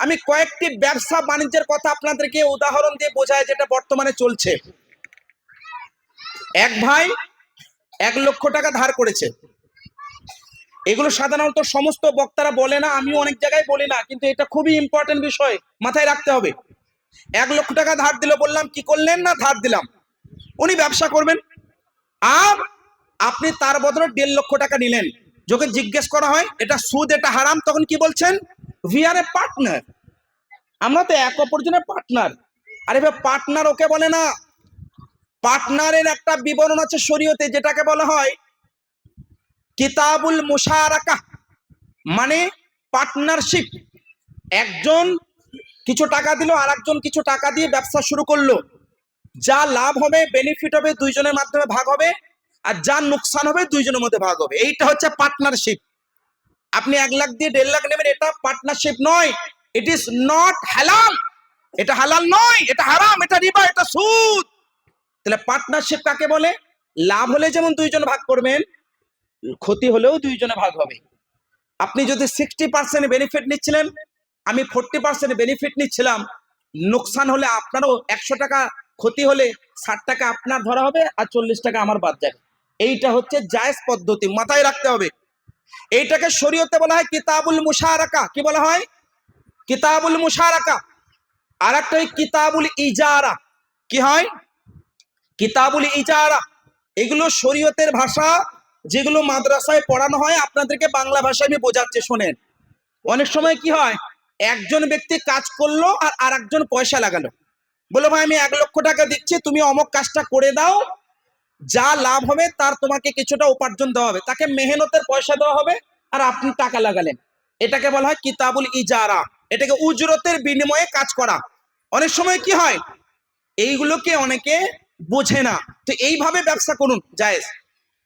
আমি কয়েকটি ব্যবসা বাণিজ্যের কথা আপনাদেরকে উদাহরণ দিয়ে বোঝায় যেটা বর্তমানে চলছে। এক ভাই এক লক্ষ টাকা ধার করেছে। এগুলো সাধারণত সমস্ত বক্তারা বলে না, আমিও অনেক জায়গায় বলি না, কিন্তু এটা খুবই ইম্পর্টেন্ট বিষয়, মাথায় রাখতে হবে। এক লক্ষ টাকা ধার দিল বললাম, কি করলেন না ধার দিলাম? উনি ব্যবসা করবেন। আর আপনি তার বদলে দেড় লক্ষ টাকা নিলেন। যখন জিজ্ঞেস করা হয়, এটা সুদ, এটা হারাম, তখন কি বলছেন? ভি আর এ পার্টনার আমরা তো এক অপরজনের পার্টনার আরে ভাই পার্টনার ওকে বলে না। পার্টনারের একটা বিবরণ আছে শরীয়তে, যেটাকে বলা হয় কিতাবুল মুশারাকা মানে পার্টনারশিপ একজন কিছু টাকা দিল আর একজন কিছু টাকা দিয়ে ব্যবসা শুরু করল। যা লাভ হবে বেনিফিট হবে, দুইজনের মাধ্যমে ভাগ হবে। আর যা নুকসান হবে দুইজনের মধ্যে ভাগ হবে। এইটা হচ্ছে পার্টনারশিপ আপনি এক লাখ দিয়ে দেড় লাখ নেবেন, এটা পার্টনারশিপ নয়। ইট ইজ নট হালাল এটা হালাল নয়, এটা হারাম এটা রিবা এটা সুদ। তাহলে পার্টনারশিপ কাকে বলে? লাভ হলে যেমন দুইজন ভাগ করবেন, ক্ষতি হলেও দুইজনে ভাগ হবে। আপনি যদি সিক্সটি পার্সেন্ট বেনিফিট নিচ্ছিলেন, আমি ফোরটি পার্সেন্ট বেনিফিট নিচ্ছিলাম, নোকসান হলে আপনারও একশো টাকা, ক্ষতি হলে ষাট টাকা আপনার ধরা হবে, আর চল্লিশ টাকা আমার বাদ যাবে। এইটা হচ্ছে জায়েজ পদ্ধতি, মাথায় রাখতে হবে। এইটাকে শরীয়তে বলা হয় কিতাবুল মুশারাকা। কি বলা হয়? কিতাবুল মুশারাকা। আর একটা কিতাবুল ইজারা। কি হয়? কিতাবুল ইজারা। এগুলো শরীয়তের ভাষা, যেগুলো মাদ্রাসায় পড়ানো হয়, আপনাদেরকে বাংলা ভাষায় আমি বোঝাচ্ছি, শোনেন। অনেক সময় কি হয়? একজন ব্যক্তি কাজ করল আর আরেকজন পয়সা লাগালো। বলো, ভাই, আমি এক লক্ষ টাকা দিচ্ছি, তুমি অমক কাজটা করে দাও যা লাভ হবে তার তোমাকে কিছুটা উপার্জন দেওয়া হবে। তাকে মেহনতের পয়সা দেওয়া হবে আর আপনি টাকা লাগালেন। এটাকে বলা হয় কিতাবুল ইজারা। এটাকে উজরতের বিনিময়ে কাজ করা। অনেক সময় কি হয়? এইগুলোকে অনেকে বোঝে না। তো এইভাবে ব্যবসা করুন, জায়েজ।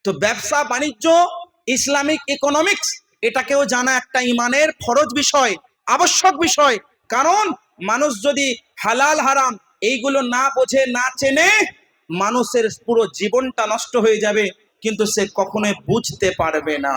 তো ব্যবসা, বাণিজ্য, ইসলামিক ইকোনমিক্স, এটাকেও জানা একটা ইমানের ফরজ বিষয়, আবশ্যক বিষয়। কারণ মানুষ যদি হালাল, হারাম এইগুলো না বোঝে, না চেনে মানুষের পুরো জীবনটা নষ্ট হয়ে যাবে কিন্তু সে কখনোই বুঝতে পারবে না।